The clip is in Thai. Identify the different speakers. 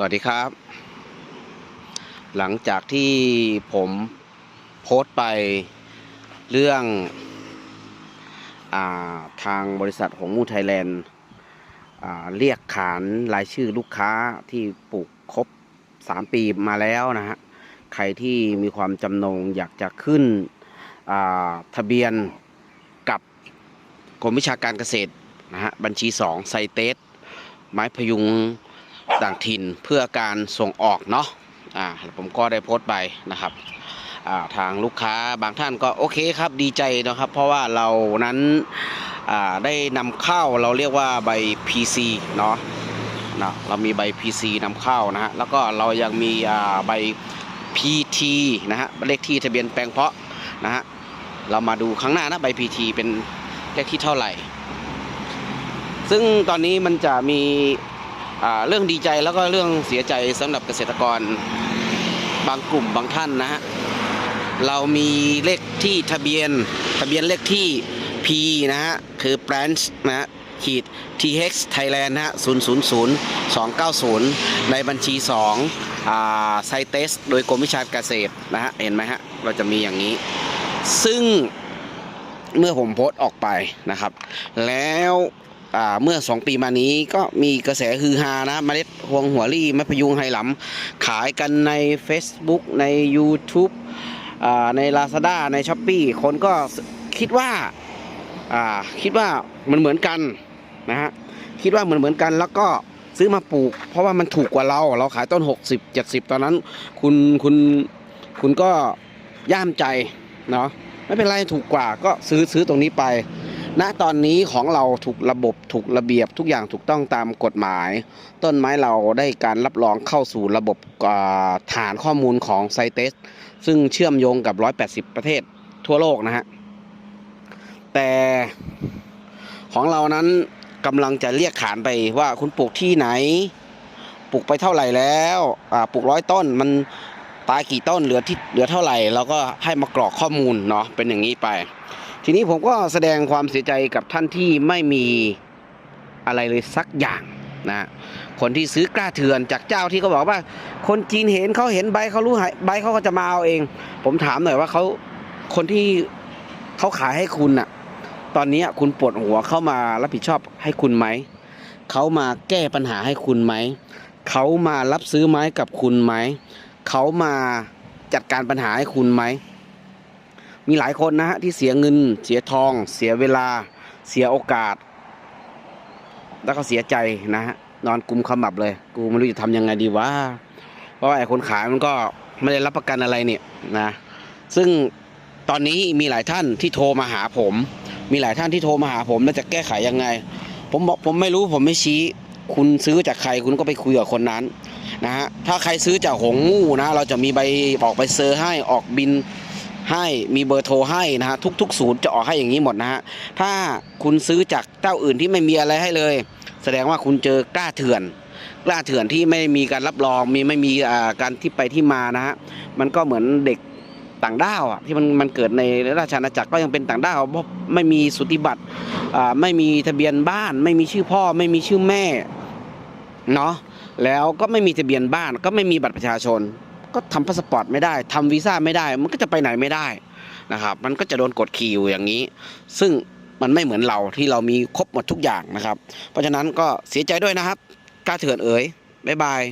Speaker 1: สวัสดีครับ หลังจากที่ผมโพสต์ไปเรื่องอาทางบริษัทหงมูไทยแลนด์เรียกขานรายชื่อลูกค้าที่ปลูกครบ 3 ปีมาแล้วนะฮะ ใครที่มีความจำนงอยากจะขึ้นทะเบียนกับกรมวิชาการเกษตรนะฮะบัญชี 2 ไซเตสไม้พยุง ต่างถิ่นเพื่อการส่งออกเนาะอ่าผมก็ได้โพสต์ไปนะครับอ่าทางลูกค้าบางท่านก็โอเคครับดีใจนะครับ เพราะว่าเรานั้นอ่าได้นำเข้าเราเรียกว่าใบ PC เนาะเนาะเรามีใบ PC นำเข้านะฮะแล้วก็เรายังมีอ่าใบ PT นะฮะเลขที่ทะเบียนแปลงเพาะนะฮะเรามาดูข้างหน้านะใบ PT เป็นเลขที่เท่าไหร่ ซึ่งตอนนี้มันจะมี เรื่องดีใจแล้วก็เรื่องเสียใจสำหรับเกษตรกรบางกลุ่มบางท่านนะฮะเรามีเลขที่ทะเบียนทะเบียนเลขที่ P นะฮะคือ branch นะฮะขีด TH Thailand นะฮะ000 290 ในบัญชี2อ่าไซเตสโดยกรมวิชาการเกษตรนะฮะเห็นไหมฮะเราจะมีอย่างนี้ ซึ่งเมื่อผมโพสต์ออกไปนะครับ แล้ว เมื่อ 2 ปีมานี้ก็มีกระแสฮือฮานะเมล็ดพวงหัวลี่มะพยุงไฮหลำขายกันใน Facebook ใน YouTube อ่าใน Lazada ใน s h อ p e e คนก็คิดว่าอ่าคิดว่ามันเหมือนกันนะฮะคิดว่าเหมือนเหมือนกันแล้วก็ซื้อมาปลูก เพราะว่ามันถูกกว่าเรา เราขายต้น 60 70 ตอนนั้น คุณคุณคุณก็ย่ามใจเนาะไม่เป็นไรถูกกว่าก็ซื้อซื้อตรงนี้ไป ณตอนนี้ของเราถูกระบบถูกระเบียบทุกอย่างถูกต้องตามกฎหมาย ต้นไม้เราได้การรับรองเข้าสู่ระบบฐานข้อมูลของไซเตสซึ่งเชื่อมโยงกับ 180 ประเทศทั่วโลกนะฮะ แต่ของเรานั้นกำลังจะเรียกขานไปว่าคุณปลูกที่ไหน ปลูกไปเท่าไหร่แล้วปลูกร้อยต้นมันตายกี่ต้นเหลือที่เหลือเท่าไหร่เราก็ให้มากรอกข้อมูลเนาะเป็นอย่างนี้ไป ทีนี้ผมก็แสดงความเสียใจกับท่านที่ไม่มีอะไรเลยสักอย่างนะคนที่ซื้อกล้าเถื่อนจากเจ้าที่เขาบอกว่า คนจีนเห็นเขาเห็นใบเขารู้ใบเขาก็จะมาเอาเอง ผมถามหน่อยว่าเขาคนที่เขาขายให้คุณน่ะ ตอนนี้คุณปวดหัวเข้ามารับผิดชอบให้คุณไหมเขามาแก้ปัญหาให้คุณไหมเขามารับซื้อไม้กับคุณไหมเขามาจัดการปัญหาให้คุณไหม มีหลายคนนะฮะที่เสียเงิน เสียทอง เสียเวลา เสียโอกาส แล้วก็เสียใจนะฮะนอนกุมขมับเลย กูไม่รู้จะทำยังไงดีวะเพราะไอ้คนขายมันก็ไม่ได้รับประกันอะไรเนี่ยนะ ซึ่งตอนนี้มีหลายท่านที่โทรมาหาผม มีหลายท่านที่โทรมาหาผมแล้วจะแก้ไขยังไง ผมบอกผมไม่รู้ผมไม่ชี้ คุณซื้อจากใครคุณก็ไปคุยกับคนนั้นนะฮะถ้าใครซื้อจากหงมู่นะ เราจะมีใบออกใบเซอร์ให้ออกบิน ให้มีเบอร์โทรให้นะฮะทุกๆศูนย์จะออกให้อย่างนี้หมดนะฮะถ้าคุณซื้อจากเจ้าอื่นที่ไม่มีอะไรให้เลย แสดงว่าคุณเจอกล้าเถื่อน กล้าเถื่อนที่ไม่มีการรับรองมีไม่มีอ่าการที่ไปที่มานะฮะมันก็เหมือนเด็กต่างด้าวอะที่มันมันเกิดในราชอาณาจักรก็ยังเป็นต่างด้าวเพราะไม่มีสุติบัตรอ่าไม่มีทะเบียนบ้าน ไม่มีชื่อพ่อ ไม่มีชื่อแม่เนาะแล้วก็ไม่มีทะเบียนบ้านก็ไม่มีบัตรประชาชน ก็ทำพาสปอร์ตไม่ได้ทำวีซ่าไม่ได้ มันก็จะไปไหนไม่ได้นะครับ มันก็จะโดนกดขี่อยู่อย่างนี้ ซึ่งมันไม่เหมือนเราที่เรามีครบหมดทุกอย่างนะครับ เพราะฉะนั้นก็เสียใจด้วยนะครับกล้าเถื่อนเอ๋ยบ๊ายบาย